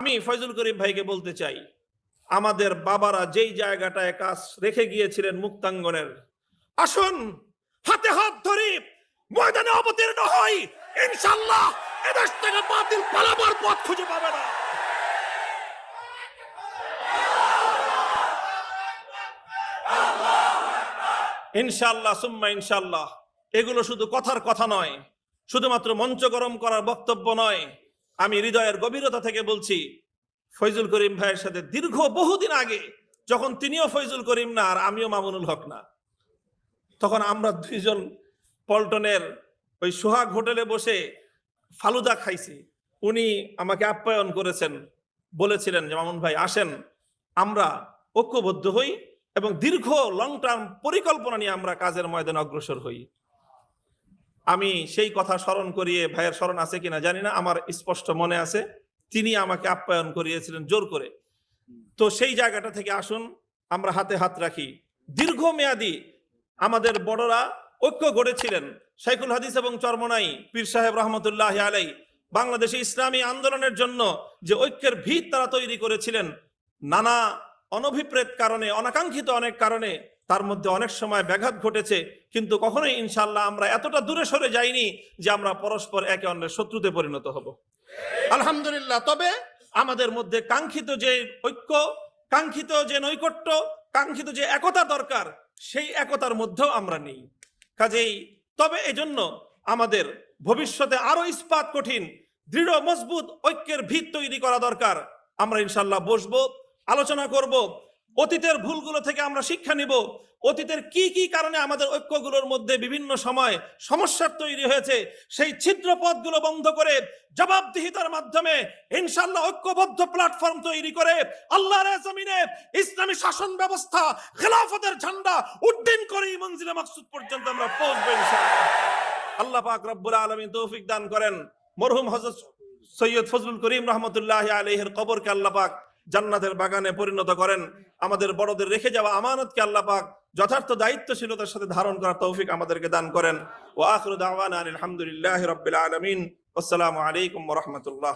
আমি ফয়জুল করিম ভাইকে বলতে চাই, আমাদের বাবারা যেই জায়গাটায় কাজ রেখে গিয়েছিলেন মুক্তাঙ্গনের, আসুন, হাতে হাত ধরি ময়দানে অবতীর্ণ হই ইনশাল্লাহ এদেশ থেকে বাতিল পালাবার পথ খুঁজে পাবে না। ইনশাল্লাহ সুম্মা ইনশাল্লাহ এগুলো শুধু কথার কথা নয়, শুধুমাত্র মঞ্চ গরম করার বক্তব্য নয় আমি হৃদয়ের গভীরতা থেকে বলছি, ফৈজুল করিম ভাইয়ের সাথে দীর্ঘ বহুদিন আগে যখন তিনিও ফৈজুল করিম না আর আমিও মামুনুল হক না, তখন আমরা দুইজন পল্টনের ওই সোহাগ হোটেলে বসে ফালুদা খাইছি। উনি আমাকে আপ্যায়ন করেছেন, বলেছিলেন যে, মামুন ভাই, আসেন। আমরা ঐক্যবদ্ধ হই এবং দীর্ঘ লং টার্ম পরিকল্পনা নিয়ে আমরা কাজের ময়দানে অগ্রসর হই। আমি সেই কথা স্মরণ করিয়ে ভাইয়ের স্মরণ আছে কিনা জানি না, আমার স্পষ্ট মনে আছে। তিনি আমাকে আপ্যায়ন করিয়েছিলেন জোর করে। তো সেই জায়গাটা থেকে আসুন, আমরা হাতে হাত রাখি। দীর্ঘমেয়াদী আমাদের বড়রা ঐক্য গড়েছিলেন। শাইখুল হাদিস এবং চরমনাই, পীর সাহেব রহমতুল্লাহ আলাই, বাংলাদেশে ইসলামী আন্দোলনের জন্য যে ঐক্যের ভিত তারা তৈরি করেছিলেন, নানা অনভিপ্রেত কারণে, অনাকাঙ্ক্ষিত অনেক কারণে তার মধ্যে অনেক সময় ব্যাঘাত ঘটেছে, কিন্তু কখনোই ইনশাল্লাহ আমরা এতটা দূরে সরে যাইনি যে আমরা পরস্পর একে অন্যের শত্রুতে পরিণত হব। আলহামদুলিল্লাহ, তবে আমাদের মধ্যে কাঙ্ক্ষিত যে ঐক্য, কাঙ্ক্ষিত যে নৈকট্য, কাঙ্ক্ষিত যে একতা দরকার, সেই একতার মধ্যেও আমরা নেই। কাজেই তবে এজন্য আমাদের ভবিষ্যতে আরও ইস্পাত কঠিন, দৃঢ়, মজবুত ঐক্যের ভিত তৈরি করা দরকার। আমরা ইনশাল্লাহ বসবো, আলোচনা করব অতীতের ভুলগুলো থেকে আমরা শিক্ষা নিব। অতীতের কি কি কারণে আমাদের ঐক্যগুলোর মধ্যে বিভিন্ন সময় সমস্যার তৈরি হয়েছে, সেই ছিদ্র পথগুলো বন্ধ করে জবাবদিহিতার মাধ্যমে ইনশাল্লাহ ঐক্যবদ্ধ প্ল্যাটফর্ম তৈরি করে আল্লাহর জমিনে ইসলামী শাসন ব্যবস্থা, খেলাফতের ঝান্ডা উড্ডীন করেই মঞ্জিলে মাকসুদ পর্যন্ত আমরা পৌঁছবো আল্লাহ পাক রব্বুল আলামিন তৌফিক দান করেন। মরহুম হযরত সৈয়দ ফজলুল করিম রহমতুল্লাহ আলাইহির কবরকে আল্লাহ পাক জান্নাতের বাগানে পরিণত করেন। আমাদের বড়দের রেখে যাওয়া আমানতকে আল্লাহ পাক যথার্থ দায়িত্বশীলতার সাথে ধারণ করার তৌফিক আমাদেরকে দান করেন। ওয়া আখিরু দাওয়ানা আলহামদুলিল্লাহি রাব্বিল আলামিন। আসসালামু আলাইকুম রাহমাতুল্লাহ।